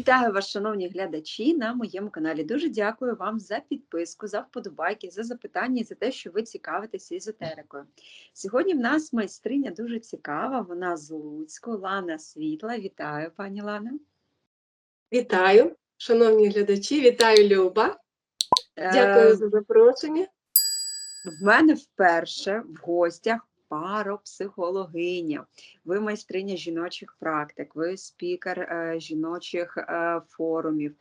Вітаю вас, шановні глядачі, на моєму каналі. Дуже дякую вам за підписку, за вподобайки, за запитання і за те, що ви цікавитеся езотерикою. Сьогодні в нас майстриня дуже цікава. Вона з Луцьку, Лана Світла. Вітаю, пані Лана. Вітаю, шановні глядачі, вітаю Люба. Дякую Е, за запрошення. В мене вперше в гостях паропсихологиня. Ви майстриня жіночих практик, ви спікер е, жіночих е, форумів.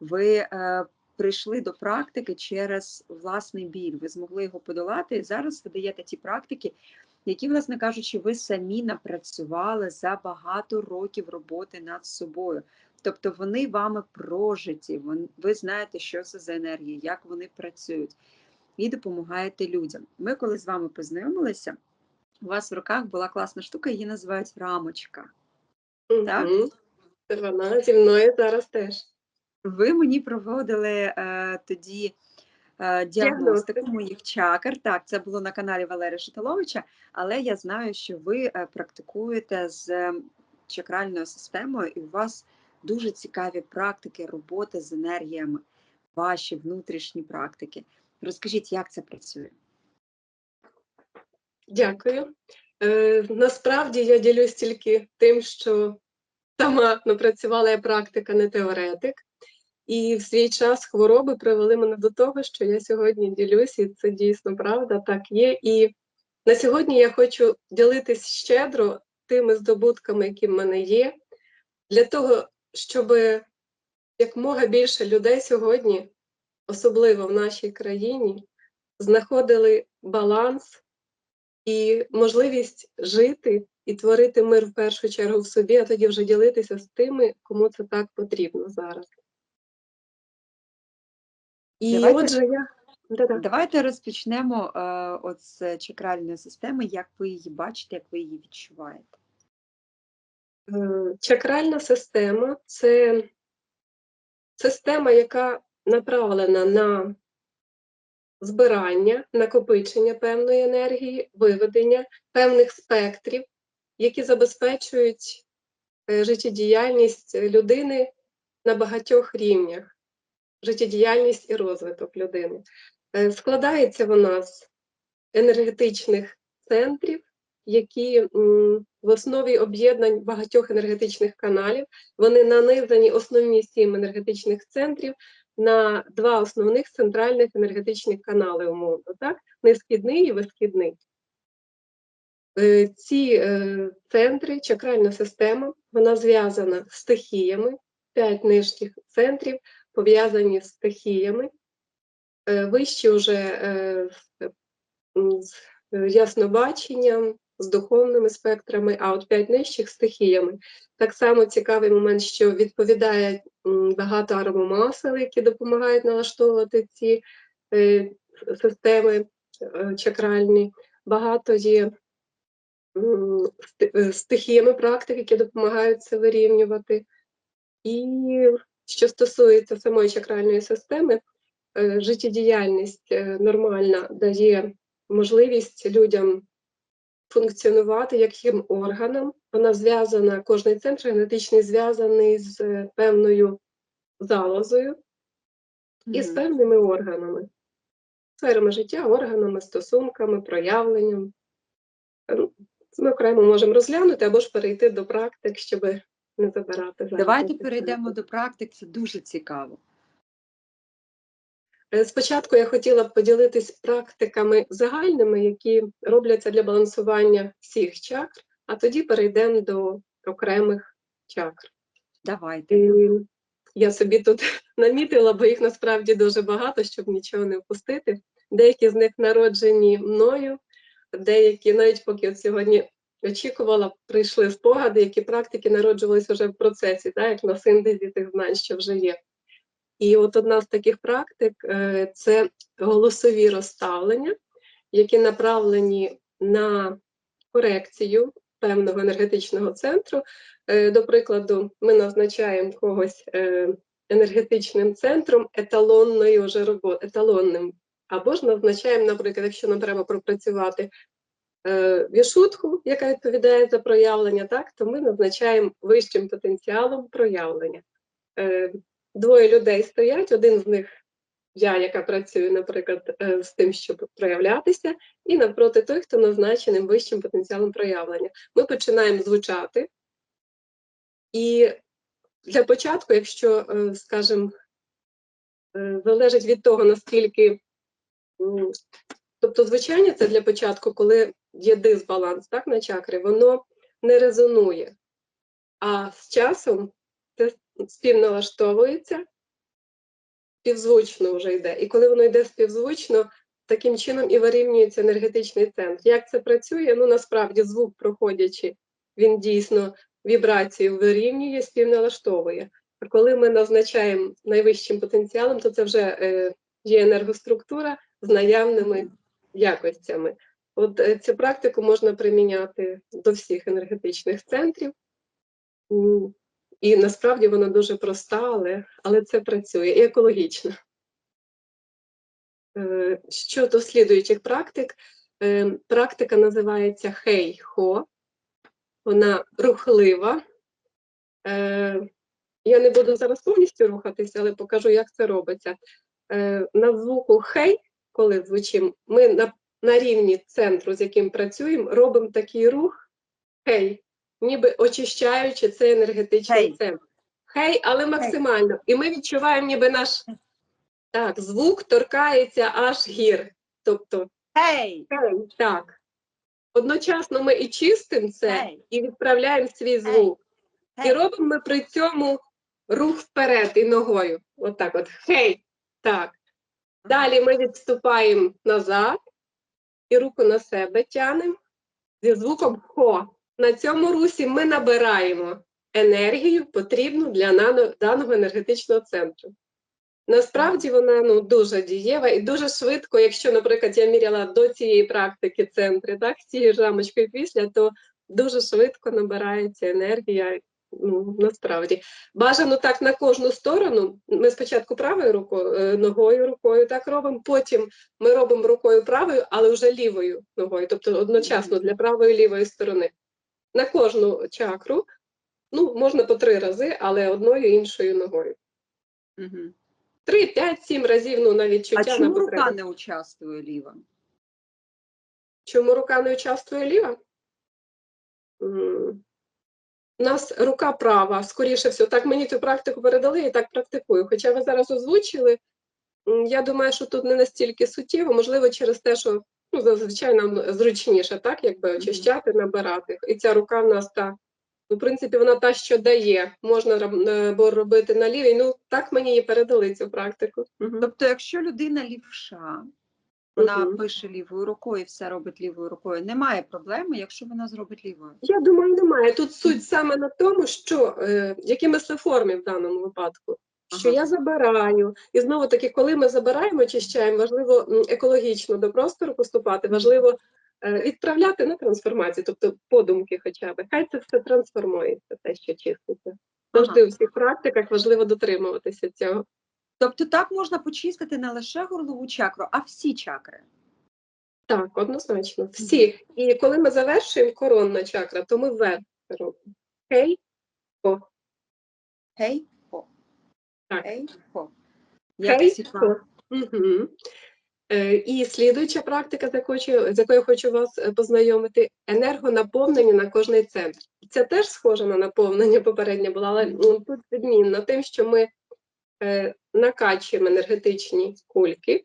Ви е, прийшли до практики через власний біль. Ви змогли його подолати. І зараз ви даєте ті практики, які, власне кажучи, ви самі напрацювали за багато років роботи над собою. Тобто вони вами прожиті, ви знаєте, що це за енергії, як вони працюють і допомагаєте людям. Ми, коли з вами познайомилися, у вас в руках була класна штука, її називають рамочка. так? Вона зі мною зараз теж. Ви мені проводили е, тоді е, діагностику моїх чакр. Так, це було на каналі Валерія Шаталовича, але я знаю, що ви е, практикуєте з е, чакральною системою, і у вас дуже цікаві практики роботи з енергіями, ваші внутрішні практики. Розкажіть, як це працює? Дякую. Е, насправді я ділюсь тільки тим, що сама напрацювала я практика, не теоретик. І в свій час хвороби привели мене до того, що я сьогодні ділюсь, і це дійсно правда, так є. І на сьогодні я хочу ділитись щедро тими здобутками, які в мене є, для того, щоб якмога більше людей сьогодні, особливо в нашій країні, знаходили баланс і можливість жити і творити мир в першу чергу в собі, а тоді вже ділитися з тими, кому це так потрібно зараз. І Давайте- отже, я Да-да. Давайте розпочнемо е, от з чакральної системи, як ви її бачите, як ви її відчуваєте. Е, чакральна система це система, яка направлена на збирання, накопичення певної енергії, виведення певних спектрів, які забезпечують е, життєдіяльність людини на багатьох рівнях, життєдіяльність і розвиток людини. Е, Складається вона з енергетичних центрів, які в основі об'єднань багатьох енергетичних каналів. Вони нанизані основні сім енергетичних центрів на два основних центральних енергетичних канали, умовно, так? Низкідний і висхідний. Е, Ці е, центри, чакральна система, вона зв'язана з стихіями, п'ять нижніх центрів пов'язані з стихіями. Е, Вищі вже з- яснобаченням, з духовними спектрами, а от п'ять нижчих стихіями. Так само цікавий момент, що відповідає багато аромамасел, які допомагають налаштовувати ці е, системи е, чакральні. Багато є е, стихіями практик, які допомагають це вирівнювати. І що стосується самої чакральної системи, життєдіяльність нормальна дає можливість людям функціонувати як їм органам. Вона зв'язана, кожний центр генетичний зв'язаний з е, певною залозою і з певними органами, сферами життя, органами, стосунками, проявленням. Е, ну, ми окремо можемо розглянути або ж перейти до практик, щоб не забирати. Давайте перейдемо до практик, це дуже цікаво. Е, Спочатку я хотіла б поділитись практиками загальними, які робляться для балансування всіх чакр, а тоді перейдемо до окремих чакр. Давайте. І я собі тут намітила, бо їх насправді дуже багато, щоб нічого не впустити. Деякі з них народжені мною, деякі, навіть поки от сьогодні очікувала, прийшли спогади, які практики народжувалися вже в процесі, так, як на синтезі тих знань, що вже є. І от одна з таких практик е, це голосові розставлення, які направлені на корекцію певного енергетичного центру. Е, До прикладу, ми назначаємо когось е, енергетичним центром еталонної вже роботи, еталонним. Або ж назначаємо, наприклад, якщо нам треба пропрацювати вішутку, яка відповідає за проявлення, так, то ми назначаємо вищим потенціалом проявлення. Двоє людей стоять, один з них я, яка працюю, наприклад, е, з тим, щоб проявлятися, і навпроти той, хто назначеним вищим потенціалом проявлення. Ми починаємо звучати. І для початку, якщо, е, скажімо, е, залежить від того, наскільки. Тобто, звучання це для початку, коли є дисбаланс так, на чакри, воно не резонує. А з часом співналаштовується, співзвучно вже йде. І коли воно йде співзвучно, таким чином і вирівнюється енергетичний центр. Як це працює? Ну насправді звук, проходячи, він дійсно вібрацію вирівнює, співналаштовує. А коли ми назначаємо найвищим потенціалом, то це вже е, є енергоструктура з наявними якостями. От е, цю практику можна приміняти до всіх енергетичних центрів. І насправді вона дуже проста, але, але це працює і екологічно. Е, Щодо слідуючих практик, е, практика називається хей-хо. Вона рухлива. Е, Я не буду зараз повністю рухатися, але покажу, як це робиться. На звуку хей, коли звучимо, ми на, на рівні центру, з яким працюємо, робимо такий рух хей, ніби очищаючи цей енергетичний Хей. центр. Хей, але максимально. І ми відчуваємо, ніби наш так, звук торкається аж гір. Тобто, Гей! хей, так. Одночасно ми і чистимо це, Гей! і відправляємо свій звук. І робимо ми при цьому рух вперед і ногою. Отак от. Хей. Так. Далі ми відступаємо назад і руку на себе тянемо зі звуком хо. На цьому русі ми набираємо енергію, потрібну для даного енергетичного центру. Насправді вона ну, дуже дієва і дуже швидко, якщо, наприклад, я міряла до цієї практики центри, так, з цією рамочкою після, то дуже швидко набирається енергія. Ну, насправді. Бажано так на кожну сторону. Ми спочатку правою рукою, е, ногою рукою так робимо, потім ми робимо рукою правою, але вже лівою ногою, тобто одночасно для правої і лівої сторони. На кожну чакру, ну, можна по три рази, але одною іншою ногою. Три, п'ять, сім разів, ну, на відчуття на чому рука не участвує ліва? Чому рука не участвує ліва? У нас рука права, скоріше всього. Так мені цю практику передали і так практикую. Хоча ви зараз озвучили, я думаю, що тут не настільки суттєво, можливо, через те, що ну, зазвичай нам зручніше, так, якби очищати, набирати. І ця рука в нас та, ну, в принципі, вона та, що дає. Можна е, робити на лівій. Ну, так мені її передали цю практику. Тобто, якщо людина лівша, вона Мгм. пише лівою рукою і все робить лівою рукою, немає проблеми, якщо вона зробить лівою. Я думаю, немає. Тут суть саме на тому, що е, які мислеформи в даному випадку. Що Ага. я забираю, і знову таки, коли ми забираємо, очищаємо, важливо екологічно до простору поступати, важливо е, відправляти на трансформацію, тобто подумки, хоча б. Хай це все трансформується, те, що чиститься. Завжди Ага. у всіх практиках важливо дотримуватися цього. Тобто так можна почистити не лише горлову чакру, а всі чакри. Так, однозначно. Всі. І коли ми завершуємо коронна чакра, то ми вверх робимо. Хей, о, хо. Так. Гей, хо. Як. Угу. Е, і слідуюча практика, з якою, з якою я хочу вас е, познайомити, енергонаповнення на кожний центр. Це теж схоже на наповнення попереднє було, але тут відмінно тим, що ми е, накачуємо енергетичні кульки,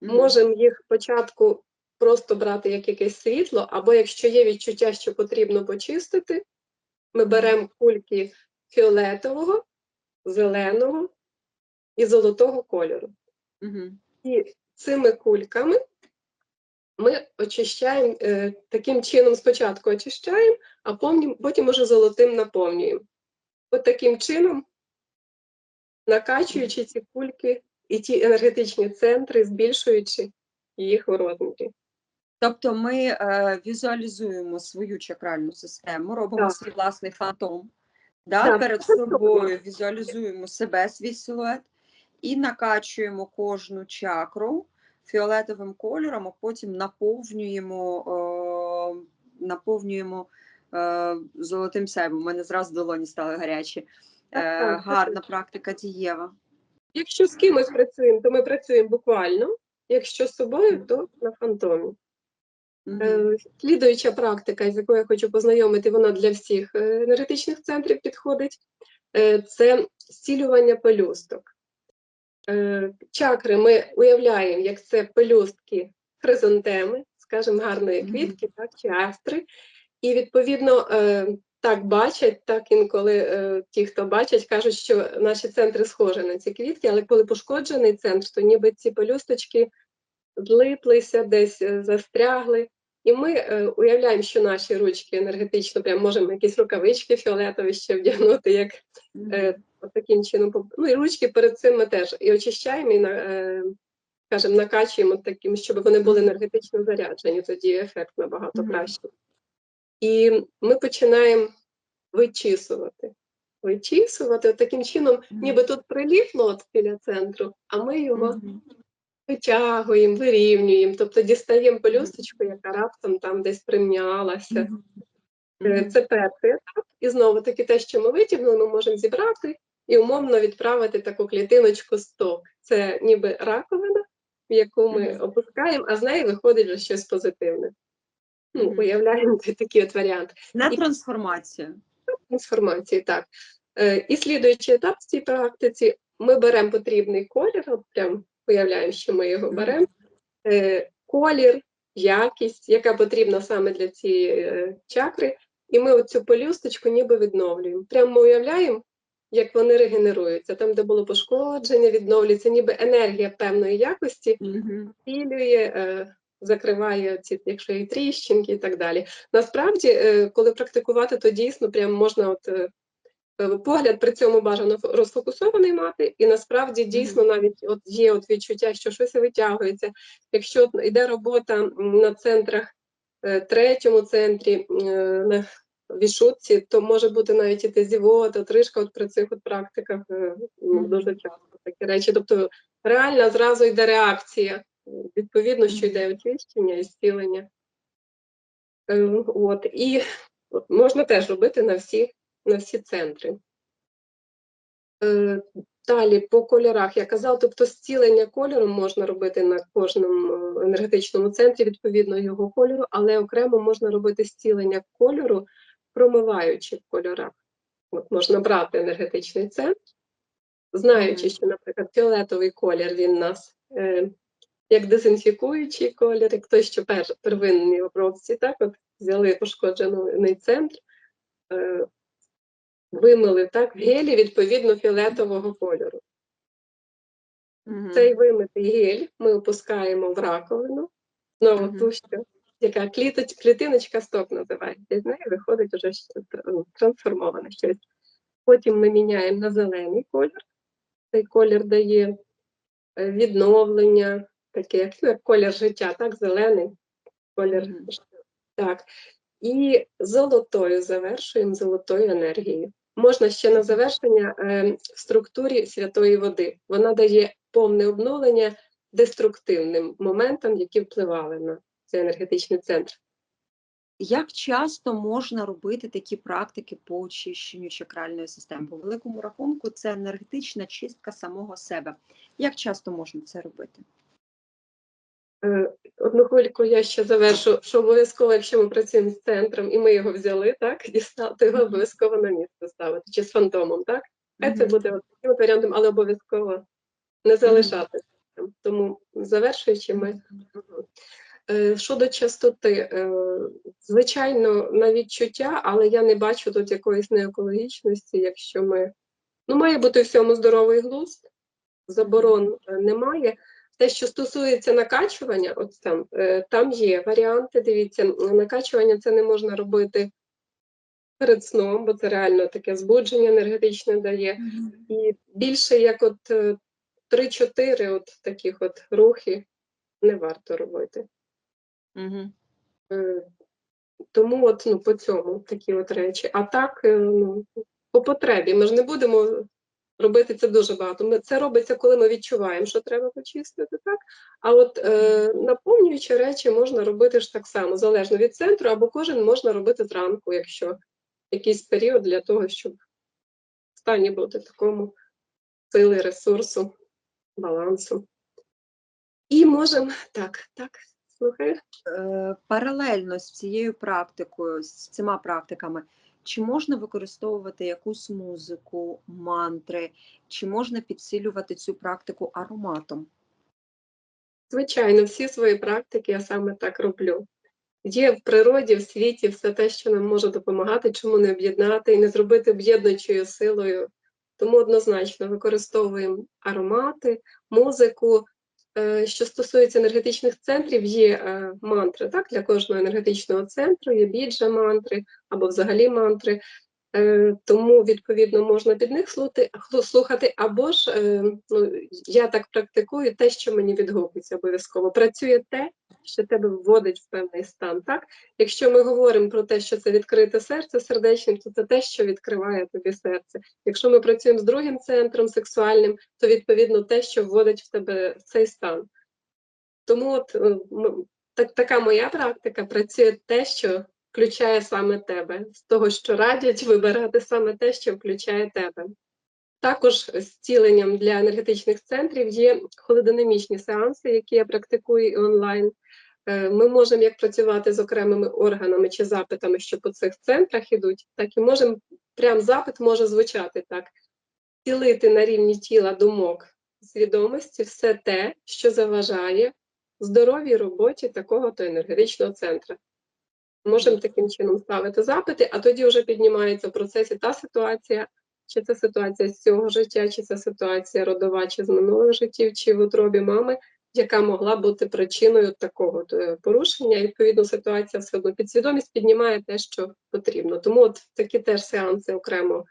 можемо їх спочатку просто брати як якесь світло, або якщо є відчуття, що потрібно почистити, ми беремо кульки фіолетового, зеленого і золотого кольору. Мгм. І цими кульками ми очищаємо е, таким чином, спочатку очищаємо, а потім уже золотим наповнюємо. От таким чином, накачуючи ці кульки і ті енергетичні центри, збільшуючи їх у розмірі. Тобто ми е, візуалізуємо свою чакральну систему, робимо Так. свій власний фантом, да? Перед собою візуалізуємо себе, свій силует і накачуємо кожну чакру фіолетовим кольором, а потім наповнюємо, е, наповнюємо е, золотим себом. У мене зразу долоні стали гарячі. е, гарна практика дієва. Якщо з кимось працюємо, то ми працюємо буквально. Якщо з собою, то на фантомі. Е, Слідуюча практика, з якою я хочу познайомити, вона для всіх е, енергетичних центрів підходить. е, Це зцілювання пелюсток. Чакри ми уявляємо, як це пелюстки хризантеми, скажімо, гарної квітки, так, чи астри. І відповідно так бачать, так інколи ті, хто бачать, кажуть, що наші центри схожі на ці квітки, але коли пошкоджений центр, то ніби ці пелюсточки злиплися, десь застрягли. І ми е, уявляємо, що наші ручки енергетично, прям можемо якісь рукавички фіолетові ще вдягнути, як е, таким чином. Ну і ручки перед цим ми теж і очищаємо, і на, е, скажімо, накачуємо таким, щоб вони були енергетично заряджені, тоді ефект набагато кращий. І ми починаємо вичісувати. Вичісувати таким чином, ніби тут приліпло от біля центру, а ми його. Витягуємо, вирівнюємо, тобто дістаємо пелюсточку, яка раптом там десь примнялася. Мгм. Е. Це перший етап. І знову таки те, що ми витягнули, ми можемо зібрати і умовно відправити таку клітиночку сток. Це ніби раковина, в яку ми опускаємо, а з неї виходить вже щось позитивне. Ну, уявляємо такий от варіант На трансформацію. трансформації. Так. Е, І слідуючий етап в цій практиці ми беремо потрібний колір, от прям уявляємо, що ми його беремо. Е, Колір, якість, яка потрібна саме для цієї е, чакри, і ми оцю пелюсточку ніби відновлюємо. Прямо ми уявляємо, як вони регенеруються. Там, де було пошкодження, відновлюється, ніби енергія певної якості цілює, е, закриває ці, якщо є тріщинки і так далі. Насправді, коли практикувати, то дійсно прям можна от. Е, Погляд при цьому бажано розфокусований мати, і насправді дійсно навіть от є от відчуття, що щось витягується. Якщо йде робота на центрах, е, третьому центрі, е, на вішутці, то може бути навіть і зівота, тришка от при цих от практиках ну, дуже часто такі речі. Тобто реально зразу йде реакція. Відповідно, що йде очищення і зцілення. От. І от, можна теж робити на всі, на всі центри. Е, Далі по кольорах я казала, тобто зцілення кольором можна робити на кожному е, енергетичному центрі відповідно його кольору, але окремо можна робити зцілення кольору, промиваючи в кольорах. От можна брати енергетичний центр, знаючи, що, наприклад, фіолетовий колір він у нас е, як дезінфікуючий колір, як той, що пер, первинній обробці, так от взяли пошкоджений центр, е, вимили так в гелі відповідно фіолетового кольору. Мгм. Цей вимитий гель ми опускаємо в раковину, знову Мгм. ту, що яка кліточ, клітиночка сток називається, і з неї виходить щось тр- трансформоване щось. Потім ми міняємо на зелений колір. Цей колір дає е, відновлення, таке як, ну, колір життя, так, зелений колір. Мгм. Так. І золотою завершуємо золотою енергією. Можна ще на завершення е, в структурі святої води. Вона дає повне обновлення деструктивним моментам, які впливали на цей енергетичний центр. Як часто можна робити такі практики по очищенню чакральної системи? По великому рахунку це енергетична чистка самого себе. Як часто можна це робити? Е, Одну хвильку я ще завершу, що обов'язково, якщо ми працюємо з центром і ми його взяли, так, дістати його обов'язково на місце ставити, чи з фантомом, так? Хай це буде таким от варіантом, але обов'язково не залишати. Тому завершуючи, ми Е, Щодо частоти, е, звичайно, на відчуття, але я не бачу тут якоїсь неекологічності, якщо ми. Ну, має бути всьому здоровий глузд, заборон немає. Те, що стосується накачування, от там, е, там є варіанти. Дивіться, накачування це не можна робити перед сном, бо це реально таке збудження енергетичне дає. І більше як от е, 3-4 от таких от рухи не варто робити. Е, Тому от ну, по цьому такі от речі. А так, е, ну, по потребі. Ми ж не будемо робити це дуже багато. Ми, це робиться, коли ми відчуваємо, що треба почистити, так? А от е, наповнюючі речі можна робити ж так само, залежно від центру, або кожен можна робити зранку, якщо якийсь період для того, щоб в стані бути такому сили, ресурсу, балансу. І можемо так, так, слухаю. Е, Паралельно з цією практикою, з цими практиками, чи можна використовувати якусь музику, мантри, чи можна підсилювати цю практику ароматом? Звичайно, всі свої практики я саме так роблю. Є в природі, в світі все те, що нам може допомагати, чому не об'єднати і не зробити об'єднуючою силою. Тому однозначно використовуємо аромати, музику. Е, Що стосується енергетичних центрів, є е, мантри так, для кожного енергетичного центру, є біджа мантри або взагалі мантри. Е, Тому, відповідно, можна під них слухати, або ж е, ну, я так практикую те, що мені відгукується обов'язково. Працює те, що тебе вводить в певний стан. Так? Якщо ми говоримо про те, що це відкрите серце сердечним, то це те, що відкриває тобі серце. Якщо ми працюємо з другим центром сексуальним, то відповідно те, що вводить в тебе в цей стан. Тому от е, так, така моя практика працює те, що включає саме тебе, з того, що радять вибирати саме те, що включає тебе. Також зціленням для енергетичних центрів є холодинамічні сеанси, які я практикую онлайн. Е, Ми можемо як працювати з окремими органами чи запитами, що по цих центрах ідуть, так і можемо прям запит може звучати так: цілити на рівні тіла думок, свідомості все те, що заважає здоровій роботі такого то енергетичного центра. Можемо таким чином ставити запити, а тоді вже піднімається в процесі та ситуація, чи це ситуація з цього життя, чи це ситуація родова, чи з минулих життів, чи в утробі мами, яка могла бути причиною такого порушення. І, відповідно, ситуація все одно підсвідомість піднімає те, що потрібно. Тому от такі теж сеанси окремо.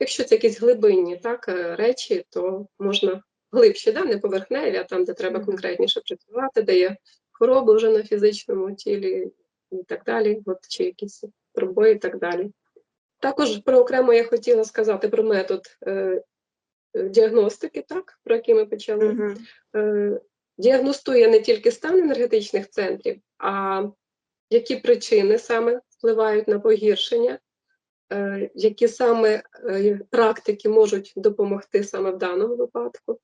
Якщо це якісь глибинні так, е, речі, то можна глибші, да, не поверхневі, а там, де треба конкретніше працювати, де є хвороби вже на фізичному тілі і так далі, от, чи якісь пробої і так далі. Також про окремо я хотіла сказати про метод е, е, діагностики, так, про який ми почали. Е, діагностує не тільки стан енергетичних центрів, а які причини саме впливають на погіршення, е, які саме е, практики можуть допомогти саме в даному випадку.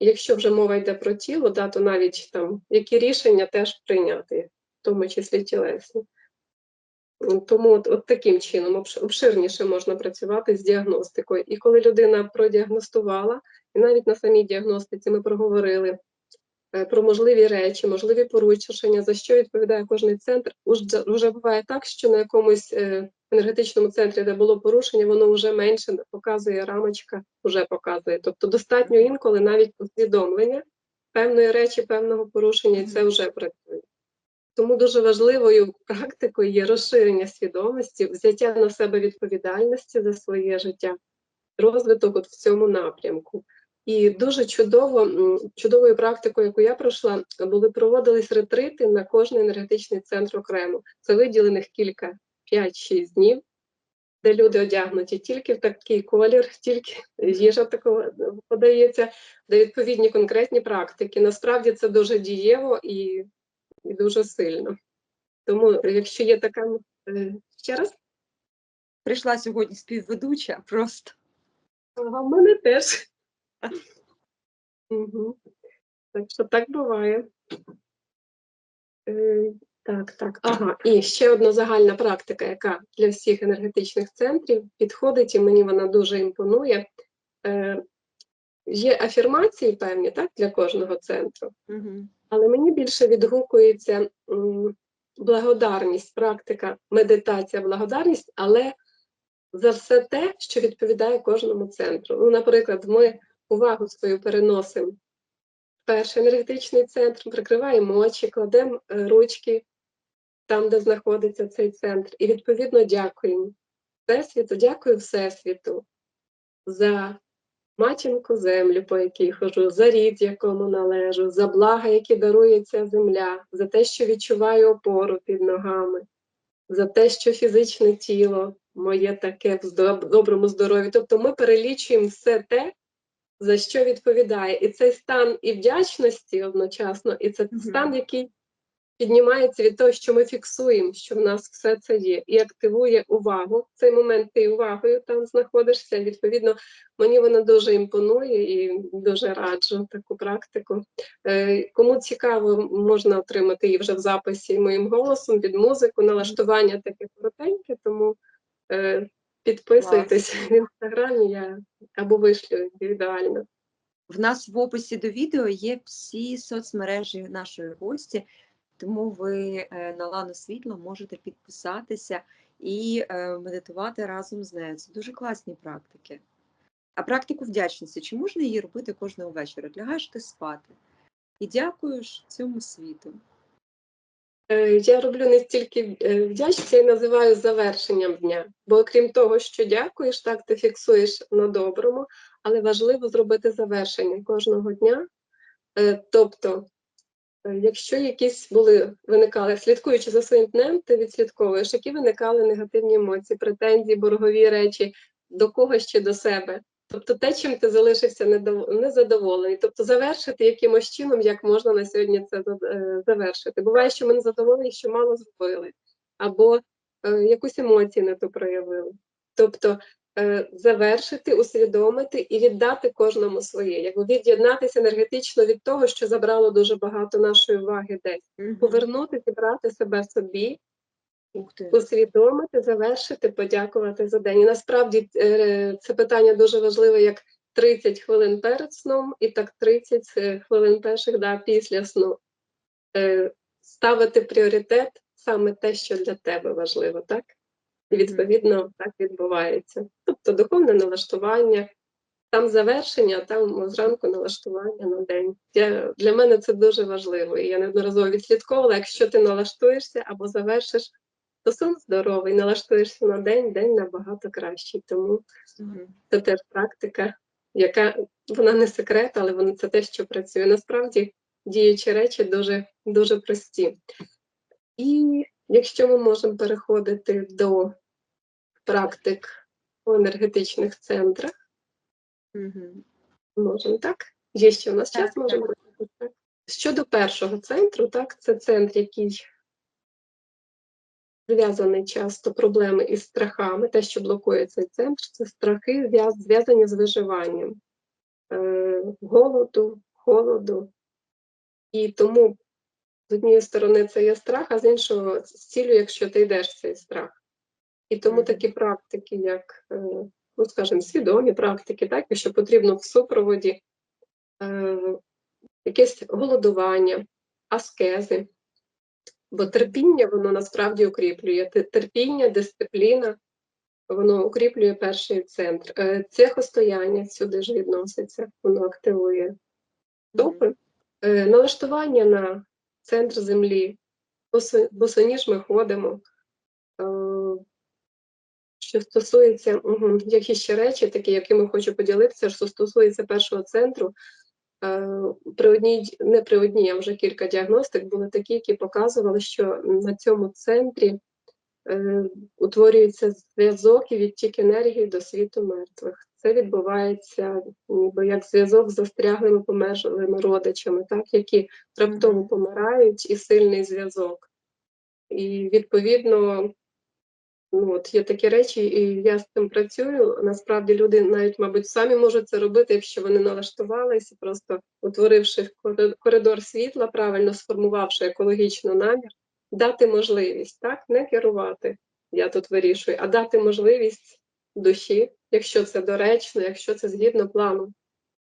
Якщо вже мова йде про тіло, да, то навіть там які рішення теж прийняти, тому числі тілесні. Тому от, от таким чином обш- обширніше можна працювати з діагностикою. І коли людина продіагностувала, і навіть на самій діагностиці ми проговорили е, про можливі речі, можливі порушення, за що відповідає кожний центр. Уже, вже буває так, що на якомусь е, енергетичному центрі, де було порушення, воно вже менше показує рамочка, вже показує. Тобто достатньо інколи навіть усвідомлення певної речі, певного порушення, і це вже працює. Тому дуже важливою практикою є розширення свідомості, взяття на себе відповідальності за своє життя, розвиток от в цьому напрямку. І дуже чудово, чудовою практикою, яку я пройшла, були проводились ретрити на кожний енергетичний центр окремо. Це виділених кілька 5-6 днів, де люди одягнуті тільки в такий колір, тільки їжа такого подається, де відповідні конкретні практики. Насправді це дуже дієво і, і дуже сильно. Тому, якщо є така е, ще раз, Прийшла сьогодні співведуча просто. ага, в мене теж. Мгм. Так що так буває. Е, Так, так. Ага, і ще одна загальна практика, яка для всіх енергетичних центрів підходить, і мені вона дуже імпонує. Е, Є афірмації певні так, для кожного центру, Угу. Але мені більше відгукується благодарність, практика, медитація, благодарність, але за все те, що відповідає кожному центру. Ну, наприклад, ми увагу свою переносимо в перший енергетичний центр, прикриваємо очі, кладемо е, ручки там, де знаходиться цей центр, і відповідно дякуємо Всесвіту, дякую Всесвіту за матінку землю, по якій хожу, за рід, якому належу, за блага, які дарує ця земля, за те, що відчуваю опору під ногами, за те, що фізичне тіло моє таке в доброму здоров'ї. Тобто ми перелічуємо все те, за що відповідає. І цей стан і вдячності одночасно, і це стан, який піднімається від того, що ми фіксуємо, що в нас все це є, і активує увагу. В цей момент ти увагою там знаходишся. Відповідно, мені вона дуже імпонує і дуже раджу таку практику. Е, Кому цікаво, можна отримати її вже в записі моїм голосом під музику, налаштування таке коротеньке, тому е, підписуйтесь в інстаграмі, я або вишлю індивідуально. В нас в описі до відео є всі соцмережі нашої гості, тому ви е, на Лану Світло можете підписатися і е, медитувати разом з нею. Це дуже класні практики. А практику вдячності, чи можна її робити кожного вечора? Лягаєш ти спати і дякуєш цьому світу. Е, Я роблю не стільки вдячність, я називаю завершенням дня. Бо окрім того, що дякуєш, так ти фіксуєш на доброму, але важливо зробити завершення кожного дня. Тобто, якщо якісь були виникали, слідкуючи за своїм днем, ти відслідковуєш, які виникали негативні емоції, претензії, боргові речі до когось чи до себе. Тобто те, чим ти залишився незадоволений, тобто завершити якимось чином, як можна на сьогодні це е, завершити. Буває, що ми не задоволені, що мало зробили, або е, якусь емоцію не то проявили. Тобто е, завершити, усвідомити і віддати кожному своє, якби від'єднатися енергетично від того, що забрало дуже багато нашої уваги десь, повернути, зібрати себе собі усвідомити, завершити, подякувати за день. І насправді е, це питання дуже важливе, як 30 хвилин перед сном і так 30 е, хвилин перших да, після сну. Е, Ставити пріоритет саме те, що для тебе важливо, так? І відповідно так відбувається. Тобто духовне налаштування, там завершення, а там зранку налаштування на день. Я, для мене це дуже важливо. І я неодноразово відслідковувала, якщо ти налаштуєшся або завершиш, то сон здоровий, налаштуєшся на день, день набагато кращий. Тому Мгм. це теж практика, яка вона не секрет, але вона це те, що працює. Насправді діючі речі дуже, дуже прості. І якщо ми можемо переходити до практик у енергетичних центрах, Мгм. можемо так? Є ще у нас Так, час, можемо так. Щодо першого центру, так, це центр, який зв'язаний часто проблеми із страхами. Те, що блокує цей центр, це страхи зв'язані з виживанням, е, голоду, холоду. І тому з однієї сторони це є страх, а з іншого з цілю, якщо ти йдеш в цей страх. І тому такі практики, як, е, ну скажімо, свідомі практики, так, якщо потрібно в супроводі е, якесь голодування, аскези. Бо терпіння воно насправді укріплює. Терпіння, дисципліна, воно укріплює перший центр. Е, Цехостояння сюди ж відноситься, воно активує. Добре. Е, Налаштування на центр землі. Босо- Босоніж ми ходимо. Е, Що стосується, угу, які ще речі, такі, якими хочу поділитися, що стосується першого центру, е, при одній, не при одній, а вже кілька діагностик були такі, які показували, що на цьому центрі е, утворюється зв'язок і відтік енергії до світу мертвих. Це відбувається ніби як зв'язок з застряглими померлими родичами, так, які раптово помирають, і сильний зв'язок. І відповідно, ну от є такі речі, і я з цим працюю. Насправді люди навіть, мабуть, самі можуть це робити, якщо вони налаштувалися, просто утворивши коридор- світла, правильно сформувавши екологічно намір, дати можливість, так, не керувати, я тут вирішую, а дати можливість душі, якщо це доречно, якщо це згідно плану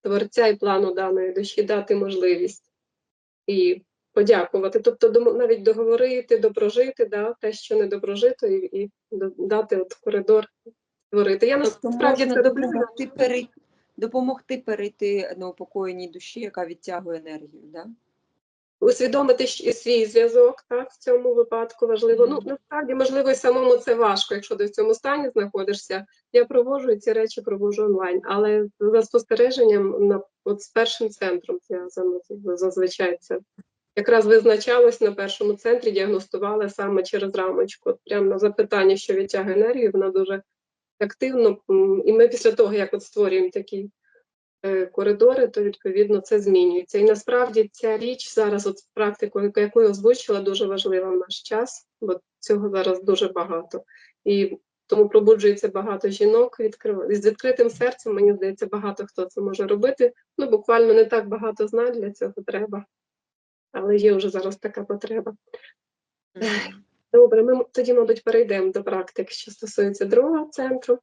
творця і плану даної душі, дати можливість і подякувати. Тобто навіть договорити, допрожити, да, те, що не допрожито, і, і дати от коридор створити. Я Тобто насправді це допомогти, перей... допомогти перейти на упокоєній душі, яка відтягує енергію, да? Усвідомити свій зв'язок, так, в цьому випадку важливо. Ну, насправді, можливо, і самому це важко, якщо ти в цьому стані знаходишся. Я проводжу і ці речі проводжу онлайн, але за спостереженням на от з першим центром з- зазвичай це. Якраз визначалось на першому центрі, діагностували саме через рамочку. От Прямо на запитання, що відтягує енергію, вона дуже активно. І ми після того, як от створюємо такий коридори, то відповідно це змінюється. І насправді ця річ зараз, от практику, яку я озвучила, дуже важлива в наш час, бо цього зараз дуже багато. І тому пробуджується багато жінок відкрив... з відкритим серцем. Мені здається, багато хто це може робити. Ну, буквально не так багато знань для цього треба, але є вже зараз така потреба. Добре, ми тоді, мабуть, перейдемо до практик, що стосується другого центру.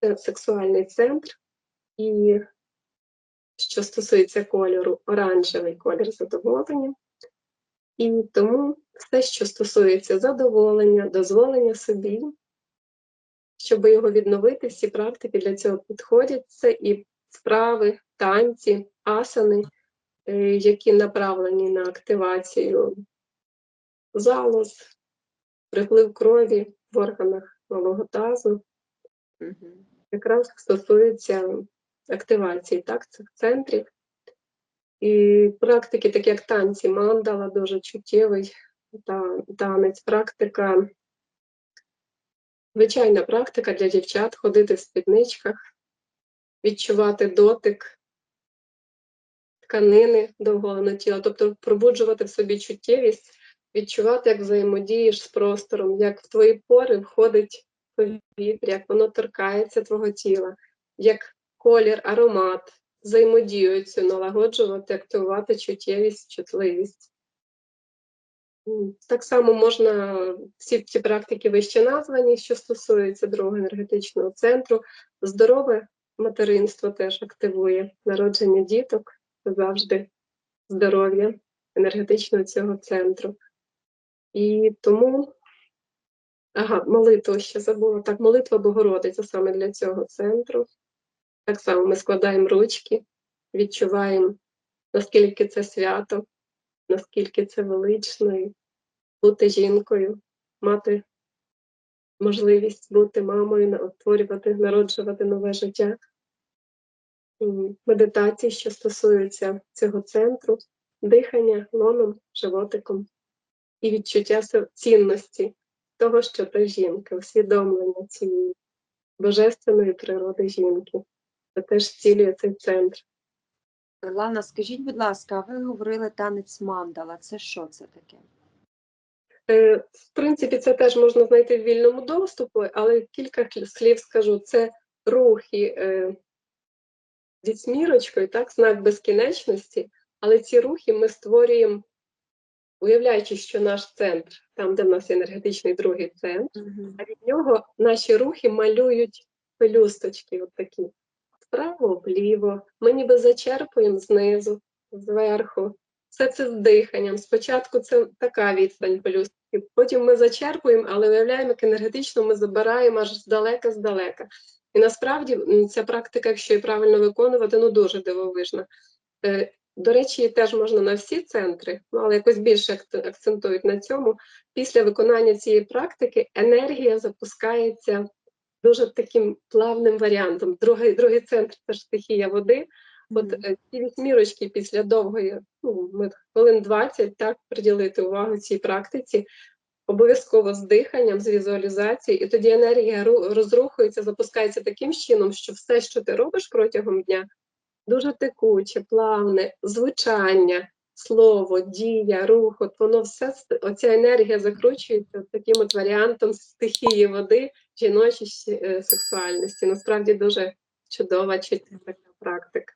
Це сексуальний центр. І що стосується кольору, оранжевий колір задоволення. І тому все, що стосується задоволення, дозволення собі, щоб його відновити, всі практики для цього підходять. Це і вправи, танці, асани, е, які направлені на активацію залоз, приплив крові в органах малого тазу, якраз стосується активації так, цих центрів. І практики, такі як танці, мандала, дуже чуттєвий та, танець, практика, звичайна практика для дівчат ходити в спідничках, відчувати дотик тканини до голого тіла, тобто пробуджувати в собі чуттєвість, відчувати, як взаємодієш з простором, як в твої пори входить повітря, як воно торкається твого тіла, як колір, аромат взаємодіють цю налагоджувати, активувати чуттєвість, чутливість. Так само можна всі ці практики вище названі, що стосується другого енергетичного центру. Здорове материнство теж активує народження діток, завжди здоров'я енергетичного цього центру. І тому, ага, молитва ще забула. Так, молитва Богородиця саме для цього центру. Так само ми складаємо ручки, відчуваємо, наскільки це свято, наскільки це велично, і бути жінкою, мати можливість бути мамою, створювати, народжувати нове життя. Медитації, що стосуються цього центру, дихання лоном, животиком і відчуття цінності того, що ти жінка, усвідомлення цієї божественної природи жінки. Це теж цілює цей центр. Лана, скажіть, будь ласка, ви говорили танець мандала. Це що це таке? Е, В принципі, це теж можна знайти в вільному доступу, але кілька слів скажу. Це рухи е, зі смірочкою, так, знак безкінечності, але ці рухи ми створюємо, уявляючи, що наш центр, там, де в нас енергетичний другий центр, а від нього наші рухи малюють пелюсточки, от такі. Вправо, вліво. Ми ніби зачерпуємо знизу, зверху. Все це з диханням. Спочатку це така відстань пелюстки, потім ми зачерпуємо, але уявляємо, як енергетично ми забираємо аж здалека-здалека. І насправді ця практика, якщо її правильно виконувати, ну дуже дивовижна. Е, До речі, її теж можна на всі центри, ну, але якось більше акцентують на цьому. Після виконання цієї практики енергія запускається дуже таким плавним варіантом. Другий, другий центр це ж стихія води. От е, ці вісьмірочки після довгої, ну, ми хвилин 20 так приділити увагу цій практиці, обов'язково з диханням, з візуалізацією, і тоді енергія ру- розрухується, запускається таким чином, що все, що ти робиш протягом дня, дуже текуче, плавне, звучання, слово, дія, рух, от воно все, оця енергія закручується таким от варіантом стихії води, жіночої е, сексуальності. Насправді дуже чудова така практика.